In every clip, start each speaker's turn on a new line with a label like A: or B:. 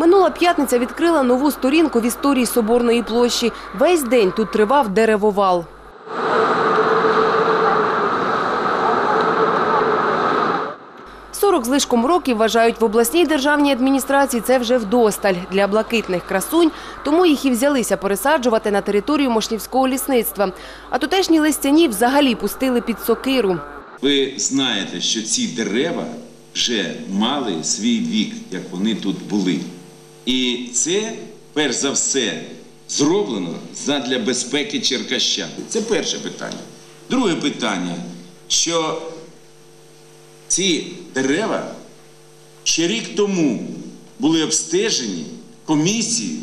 A: Минула п'ятниця відкрила нову сторінку в історії Соборної площі. Весь день тут тривав деревовал. Сорок лишком років вважають в обласній державній адміністрації це вже вдосталь для блакитних красунь, тому їх і взялися пересаджувати на територію Мошнівського лісництва. А тутешні листяні взагалі пустили під сокиру.
B: Ви знаєте, що ці дерева вже мали свій вік, як вони тут були. І це, перш за все, зроблено задля безпеки черкащан. Це перше питання. Друге питання, що ці дерева ще рік тому були обстежені комісією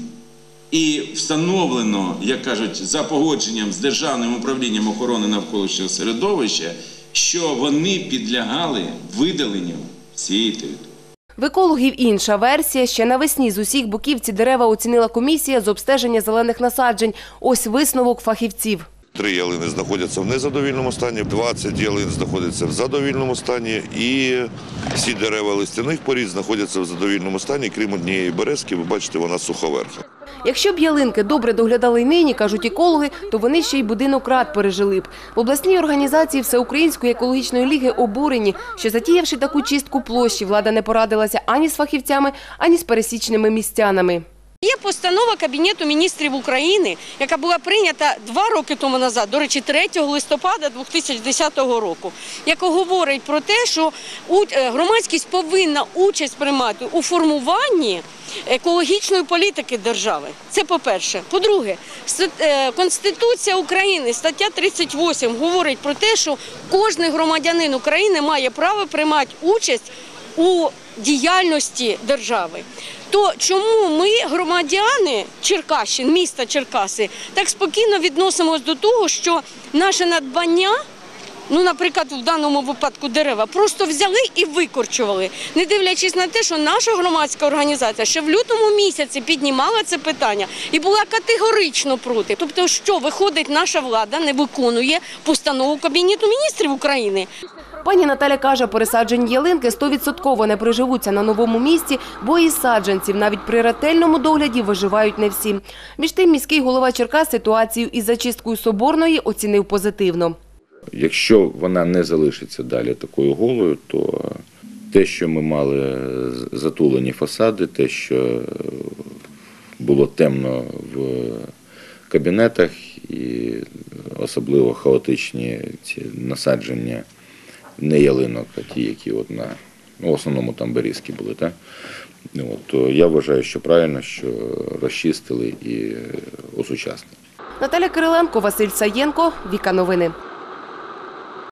B: і встановлено, як кажуть, за погодженням з Державним управлінням охорони навколишнього середовища, що вони підлягали видаленню всієї території.
A: В екологів інша версія. Ще навесні з усіх боків ці дерева оцінила комісія з обстеження зелених насаджень. Ось висновок фахівців.
C: Три ялини знаходяться в незадовільному стані, 20 ялин знаходяться в задовільному стані, і всі дерева листяних порід знаходяться в задовільному стані, крім однієї березки. Ви бачите, вона суховерха.
A: Якщо б ялинки добре доглядали й нині, кажуть екологи, то вони ще й будинок рад пережили б. В обласній організації Всеукраїнської екологічної ліги обурені, що затіявши таку чистку площі, влада не порадилася ані з фахівцями, ані з пересічними містянами.
D: Є постанова Кабінету міністрів України, яка була прийнята два роки тому назад, до речі, 3 листопада 2010 року, яка говорить про те, що е, громадськість повинна участь приймати у формуванні екологічної політики держави. Це по-перше. По-друге, е, Конституція України, стаття 38, говорить про те, що кожен громадянин України має право приймати участь у діяльності держави. То чому ми, громадяни Черкащин, міста Черкаси, так спокійно відносимось до того, що наше надбання, ну, наприклад, в даному випадку дерева, просто взяли і викорчували, не дивлячись на те, що наша громадська організація ще в лютому місяці піднімала це питання і була категорично проти. Тобто, що виходить, наша влада не виконує постанову Кабінету міністрів України.
A: Пані Наталя каже, пересаджені ялинки стовідсотково не приживуться на новому місці, бо і саджанців навіть при ретельному догляді виживають не всі. Між тим, міський голова Черкас ситуацію із зачисткою Соборної оцінив позитивно.
E: Якщо вона не залишиться далі такою голою, то те, що ми мали затулені фасади, те, що було темно в кабінетах, і особливо хаотичні ці насадження не ялинок, а ті, які от на ну, в основному там берізки були? Ну, От, то я вважаю, що правильно, що розчистили і осучаснили.
A: Наталя Кириленко, Василь Саєнко, Віка Новини.